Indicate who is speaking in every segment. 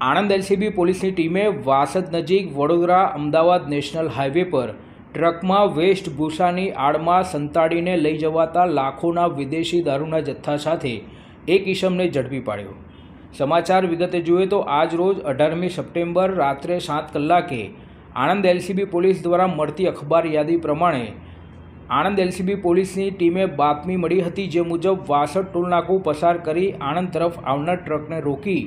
Speaker 1: Anand LCB પોલીસની ટીમે વાસદ નજીક વડોદરા અમદાવાદ નેશનલ હાઈવે પર ટ્રકમાં વેસ્ટ ભૂસાની આડમાં સંતાડીને લઈ જવાતા લાખોના વિદેશી દારૂના જથ્થા સાથે એક ઈસમને ઝડપી પાડ્યો. સમાચાર વિગતે જોઈએ તો આજ રોજ અઢારમી સપ્ટેમ્બર રાત્રે સાત કલાકે આણંદ એલસીબી પોલીસ દ્વારા મળતી અખબાર યાદી પ્રમાણે આણંદ એલસીબી પોલીસની ટીમે બાતમી મળી હતી જે મુજબ વાસઠ ટોલનાકું પસાર કરી આણંદ તરફ આવનાર ટ્રકને રોકી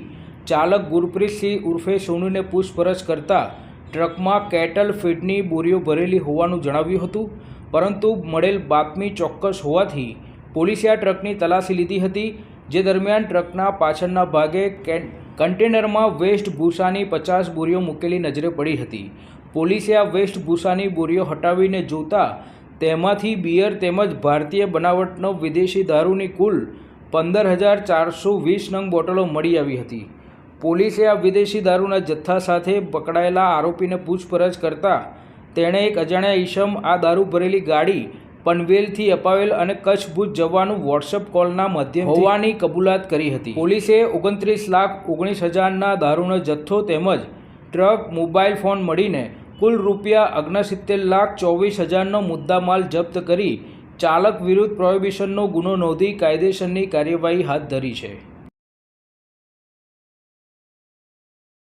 Speaker 1: ચાલક ગુરપ્રીતસિંહ ઉર્ફે સોનુને પૂછપરછ કરતા ટ્રકમાં કેટલ ફીડની બોરીઓ ભરેલી હોવાનું જણાવ્યું હતું, પરંતુ મળેલ બાતમી ચોક્કસ હોવાથી પોલીસે આ ટ્રકની તલાશી લીધી હતી, જે દરમિયાન ટ્રકના પાછળના ભાગે કેન, કન્ટેનરમાં વેસ્ટ ભૂસાની પચાસ બોરીઓ મૂકેલી નજરે પડી હતી. પોલીસે આ વેસ્ટ ભૂસાની બોરીઓ હટાવીને જોતા તેમાંથી બિયર તેમજ ભારતીય બનાવટનો વિદેશી દારૂની કુલ પંદર હજાર ચારસો વીસ નંગ બોટલો મળી આવી હતી. પોલીસે આ વિદેશી દારૂના જથ્થા સાથે પકડાયેલા આરોપીને પૂછપરછ કરતા તેણે એક અજાણ્યા ઈશમ આ દારૂ ભરેલી ગાડી પનવેલથી અપાવેલ અને કચ્છ ભુજ જવાનું વોટ્સઅપ કોલના માધ્યમ હોવાની કબૂલાત કરી હતી. પોલીસે ઓગણત્રીસ લાખ ઓગણીસ હજારના દારૂનો જથ્થો તેમજ ટ્રક, મોબાઈલ ફોન મળીને કુલ રૂપિયા અગ્નસિત્તેર લાખ ચોવીસ હજારનો મુદ્દામાલ જપ્ત કરી ચાલક વિરુદ્ધ પ્રોહિબિશનનો ગુનો નોંધી કાયદેસરની કાર્યવાહી હાથ ધરી છે.